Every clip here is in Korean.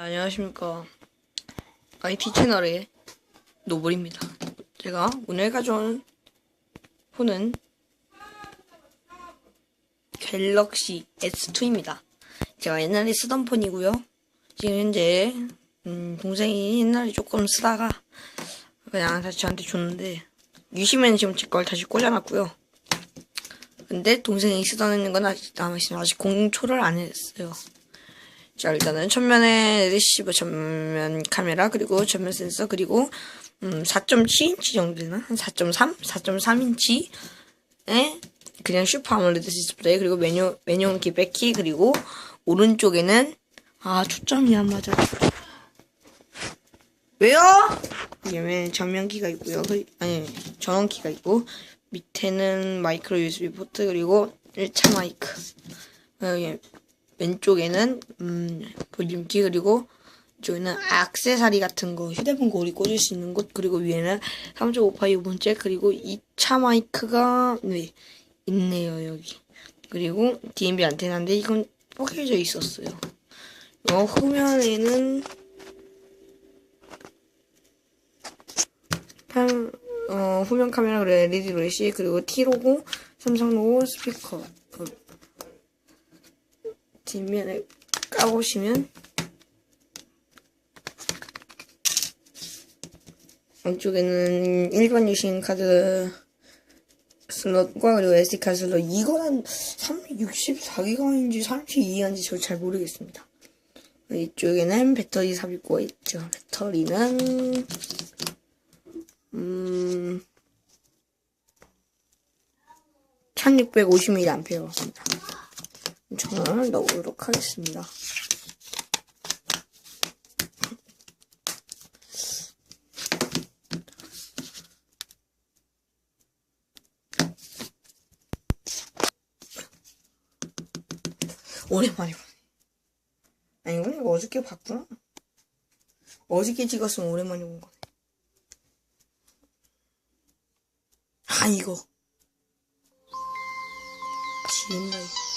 안녕하십니까. IT 채널의 노블입니다. 제가 오늘 가져온 폰은 갤럭시 S2입니다. 제가 옛날에 쓰던 폰이고요. 지금 현재 음, 동생이 옛날에 조금 쓰다가 그냥 다시 저한테 줬는데 유심히는 지금 제 걸 다시 꽂아놨고요. 근데 동생이 쓰던 건 아직 남아있으면 아직 공초를 안 했어요. 자 일단은 전면에 레시버 전면 카메라 그리고 전면 센서 그리고 음 4.7인치 정도 되나? 한 4.3 4.3인치에 그냥 슈퍼 아몰레드 디스플레이 그리고 메뉴 메뉴 키 백키 그리고 오른쪽에는 아 초점이 안 맞아. 왜요? 이게 전면키가 있고요? 그- 아니 전원키가 있고. 밑에는 마이크로 USB 포트 그리고 1차 마이크. 여기 왼쪽에는 음, 볼륨키 그리고 이쪽에는 액세서리 같은 거 휴대폰 고리 꽂을 수 있는 곳 그리고 위에는 3.5파이 잭 그리고 2차 마이크가 네, 있네요 여기. 그리고 DMB 안테나인데 이건 포개져 있었어요. 어, 후면에는 판, 어, 후면 카메라 그리고 LED 레시 그리고 T 로고 삼성 로고 스피커 그 뒷면에 까보시면 안쪽에는 일반 유심 카드 슬롯과 그리고 SD 카드 슬롯 이건 한 364기가인지 32기가인지 저 잘 모르겠습니다. 이쪽에는 배터리 삽입구가 있죠. 배터리는 음 1650mAh입니다. 저는 넣어보도록 하겠습니다. 오랜만에. 아니, 이거 어저께 봤구나. 어저께 찍었으면 오랜만에 본 거네. 아, 이거. 지린다, 이거.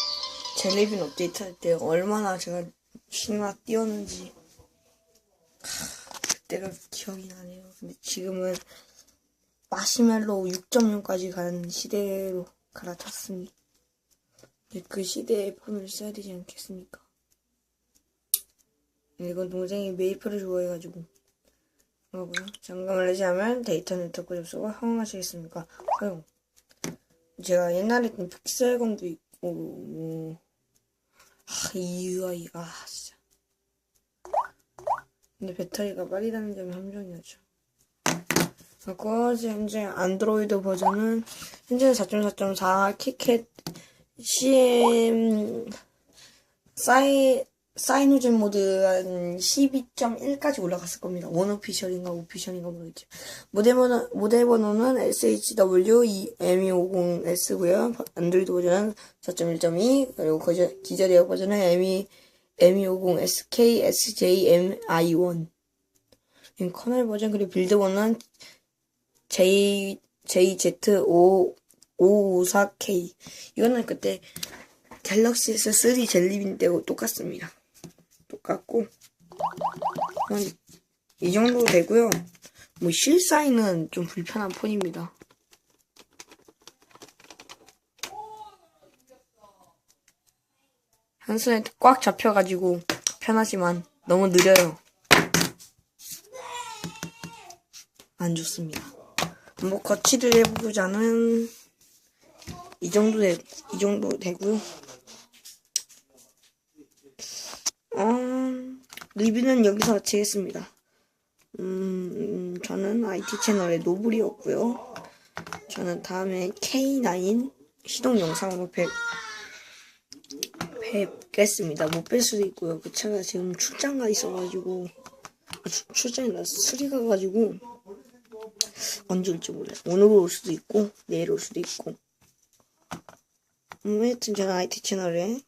젤리빈 업데이트 할 때 얼마나 제가 신나 뛰었는지 하, 그때가 기억이 나네요. 근데 지금은 마시멜로 6.0까지 간 시대로 갈아탔으니 그 시대의 폰을 써야 되지 않겠습니까? 이건 동생이 메이플을 좋아해가지고 그러고요. 잠깐만 내시하면 데이터 네트워크 접속을 허용하시겠습니까? 허용. 제가 옛날에 했던 픽셀건도 있고 뭐 아, 이유아이, 아, 진짜. 근데 배터리가 빨리 닿는 점이 함정이었죠. 그리고 현재 안드로이드 버전은 현재는 4.4.4 키캣 CM 사이 사이노젠 모드 한 12.1까지 올라갔을 겁니다. 원오피셜인가 오피셜인가 모르겠죠. 모델 번호, 모델 번호는 SHW-M250S고요. 안드로이드 버전은 4.1.2 그리고 거저, 기절 에어 버전은 M2, M250SK SJMI1 커널 버전 그리고 빌드 번호는 J, JZ554K 이거는 그때 갤럭시 S3 젤리빈 때고 똑같습니다. 똑같고 한 이 정도 되고요. 뭐 실사이는 좀 불편한 폰입니다. 한 손에 꽉 잡혀가지고 편하지만 너무 느려요. 안 좋습니다. 뭐 거치를 해보자는 이 정도 되, 이 정도 되고요. 리뷰는 여기서 마치겠습니다. 음, 저는 IT 채널의 노블이었고요. 저는 다음에 K9 시동 영상으로 뵙, 뵙겠습니다. 못 뵐 수도 있고요. 그 차가 지금 출장 가 있어가지고, 아, 출- 출장이 나 수리 가가지고, 언제 올지 몰라요. 오늘 올 수도 있고, 내일 올 수도 있고. 음, 하여튼 저는 IT 채널의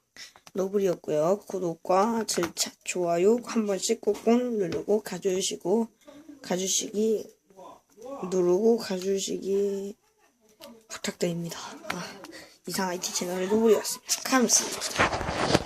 노블이었고요. 구독과 절차, 좋아요 한 번씩 꾹꾹 누르고 가주시고 가주시기 누르고 가주시기 부탁드립니다. 아, 이상 IT 채널의 노블이었습니다. 감사합니다.